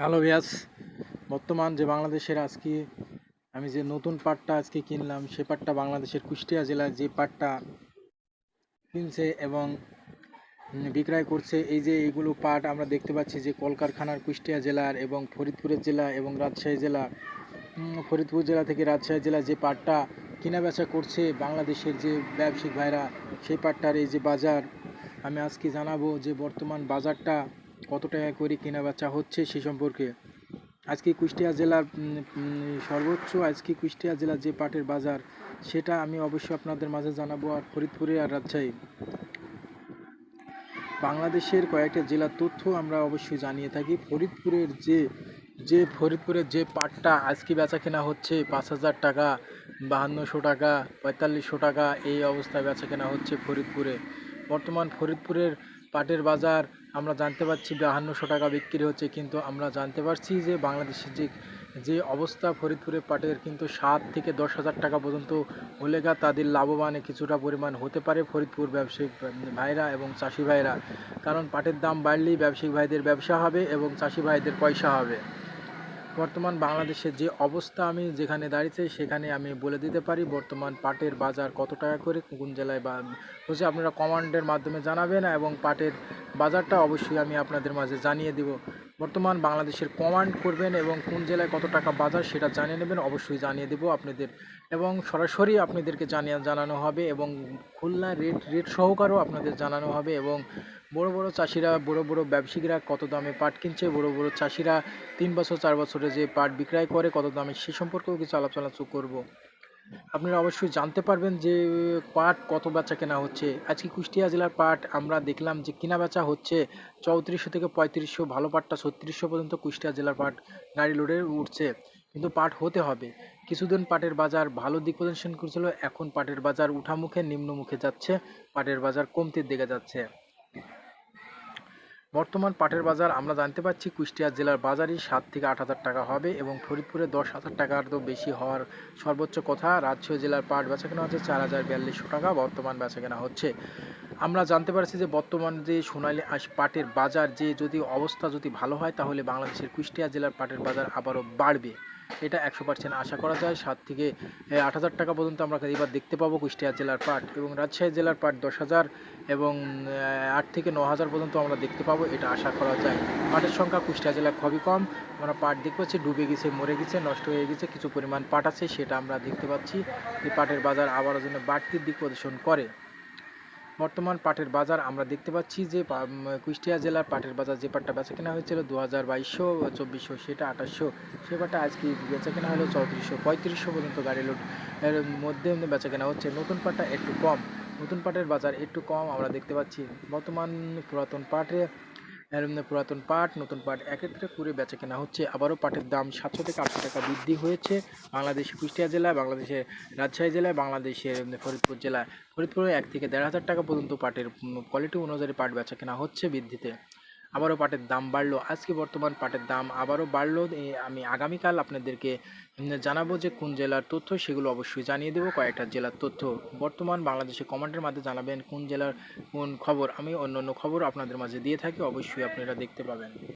Hello ভিয়াস, বর্তমান যে বাংলাদেশের আজকে আমি যে নতুন পাটটা আজকে কিনলাম, সে পাটটা বাংলাদেশের কুষ্টিয়া জেলার যে পাটটা কিনছে এবং বিক্রয় করছে, এই যে এইগুলো পাট আমরা দেখতে পাচ্ছি যে কলকারখানার কুষ্টিয়া জেলার এবং ফরিদপুরের জেলা এবং রাজশাহী জেলা ফরিদপুর জেলা থেকে রাজশাহী জেলা যে পাটটা কেনা বেচা করছে বাংলাদেশের যে ব্যবসায়িক ভাইরা, সেই পাটটার এই যে বাজার, আমি আজকে জানাব যে বর্তমান বাজারটা কত টাকা করে কেনা বেচা হচ্ছে সে সম্পর্কে। আজকে কুষ্টিয়া জেলার সর্বোচ্চ আজকে কুষ্টিয়া জেলার যে পাটের বাজার, সেটা আমি অবশ্যই আপনাদের মাঝে জানাব আর ফরিদপুরে আর রাজশাহী। বাংলাদেশের কয়েকটা জেলার তথ্য আমরা অবশ্যই জানিয়ে থাকি। ফরিদপুরের যে যে ফরিদপুরের যে পাটটা আজকে বেচা কেনা হচ্ছে পাঁচ হাজার টাকা, বাহান্নশো টাকা, পঁয়তাল্লিশশো টাকা, এই অবস্থায় বেচা কেনা হচ্ছে ফরিদপুরে। বর্তমান ফরিদপুরের পাটের বাজার আমরা জানতে পারছি বাহান্নশো টাকা বিক্রি হচ্ছে, কিন্তু আমরা জানতে পারছি যে বাংলাদেশের যে যে অবস্থা ফরিদপুরের পাটের কিন্তু সাত থেকে দশ হাজার টাকা পর্যন্ত হলে গা তাদের লাভবানে কিছুটা পরিমাণ হতে পারে ফরিদপুর ব্যবসায়িক ভাইরা এবং চাষি ভাইরা। কারণ পাটের দাম বাড়লেই ব্যবসায়িক ভাইদের ব্যবসা হবে এবং চাষি ভাইদের পয়সা হবে। বর্তমান বাংলাদেশের যে অবস্থা আমি যেখানে দাঁড়িয়েছি, সেখানে আমি বলে দিতে পারি বর্তমান পাটের বাজার কত টাকা করে, কোন জেলায় বা হচ্ছে আপনারা কমান্ডের মাধ্যমে জানাবেন এবং পাটের বাজারটা অবশ্যই আমি আপনাদের মাঝে জানিয়ে দেব। বর্তমান বাংলাদেশের কমান্ড করবেন এবং কোন জেলায় কত টাকা বাজার সেটা জানিয়ে নেবেন, অবশ্যই জানিয়ে দেব আপনাদের। এবং সরাসরি আপনাদেরকে জানিয়ে জানানো হবে এবং খুলনা রেট রেট সহকারেও আপনাদের জানানো হবে এবং বড় বড় চাষিরা, বড় বড় ব্যবসায়ীরা কত দামে পাট কিনছে, বড় বড় চাষিরা তিন বছর, চার বছরে যে পাট বিক্রয় করে, কত দামে সে সম্পর্কেও কিছু আলোচনা করব। আপনারা অবশ্যই জানতে পারবেন যে পাট কত বেচা কেনা হচ্ছে। আজকে কুষ্টিয়া জেলার পাট আমরা দেখলাম যে কেনা বেচা হচ্ছে চৌত্রিশশো থেকে পঁয়ত্রিশশো, ভালো পাটটা ছত্রিশশো পর্যন্ত কুষ্টিয়া জেলার পাট গাড়ি লোডে উঠছে। কিন্তু পাট হতে হবে। কিছুদিন পাটের বাজার ভালো দিক প্রদর্শন করছিল, এখন পাটের বাজার উঠামুখে, নিম্নমুখে যাচ্ছে, পাটের বাজার কমতির দিকে যাচ্ছে। বর্তমান পাটের বাজার আমরা জানতে পারছি কুষ্টিয়া জেলার বাজারই সাত থেকে আট হাজার টাকা হবে এবং ফরিদপুরে দশ হাজার টাকার তো বেশি হওয়ার সর্বোচ্চ কথা। রাজশাহী জেলার পাট বেচা কেনা হচ্ছে চার হাজার বিয়াল্লিশশো টাকা, বর্তমান বেচা কেনা হচ্ছে। আমরা জানতে পারছি যে বর্তমান যে সোনালী পাটের বাজার, যে যদি অবস্থা যদি ভালো হয়, তাহলে বাংলাদেশের কুষ্টিয়া জেলার পাটের বাজার আবারও বাড়বে। এটা একশো পার্সেন্ট আশা করা যায়। সাত থেকে আট হাজার টাকা পর্যন্ত আমরা এবার দেখতে পাবো কুষ্টিয়া জেলার পাট এবং রাজশাহী জেলার পাট দশ হাজার এবং আট থেকে ন হাজার পর্যন্ত আমরা দেখতে পাবো, এটা আশা করা যায়। পাটের সংখ্যা কুষ্টিয়া জেলায় খুবই কম। আমরা পাট দেখতে পাচ্ছি, ডুবে গেছে, মরে গেছে, নষ্ট হয়ে গেছে, কিছু পরিমাণ পাট আছে, সেটা আমরা দেখতে পাচ্ছি। যে পাটের বাজার আবারও যেন বাড়তির দিক প্রদর্শন করে। বর্তমান পাটের বাজার আমরা দেখতে পাচ্ছি যে কুষ্টিয়া জেলার পাটের বাজার যে পাটটা বেচা কেনা হয়েছিল দু হাজার বাইশশো, চব্বিশশো, সেটা আঠাশশো। সে পাটটা আজকে বেচা কেনা হলো চৌত্রিশশো, পঁয়ত্রিশশো পর্যন্ত গাড়ি লোড এর মধ্যে বেচা কেনা হচ্ছে। নতুন পাটটা একটু কম, নতুন পাটের বাজার একটু কম আমরা দেখতে পাচ্ছি। বর্তমান পুরাতন পাটে পুরাতন পাট, নতুন পাট একত্রে করে বেচা কেনা হচ্ছে। আবারও পাটের দাম সাতশো থেকে আটশো টাকা বৃদ্ধি হয়েছে। বাংলাদেশের কুষ্টিয়া জেলায় বাংলাদেশের রাজশাহী জেলায় বাংলাদেশের ফরিদপুর জেলায় ফরিদপুরে এক থেকে দেড় হাজার টাকা পর্যন্ত পাটের কোয়ালিটি অনুযায়ী পাট বেচা কেনা হচ্ছে বৃদ্ধিতে। আবারও পাটের দাম বাড়লো। আজকে বর্তমান পাটের দাম আবারও বাড়লো। আমি আগামীকাল আপনাদেরকে জানাব যে কোন জেলার তথ্য, সেগুলো অবশ্যই জানিয়ে দেবো। কয়েকটা জেলার তথ্য বর্তমান বাংলাদেশে কমেন্টের মাধ্যমে জানাবেন কোন জেলার কোন খবর। আমি অন্য অন্য খবর আপনাদের মাঝে দিয়ে থাকি, অবশ্যই আপনারা দেখতে পাবেন।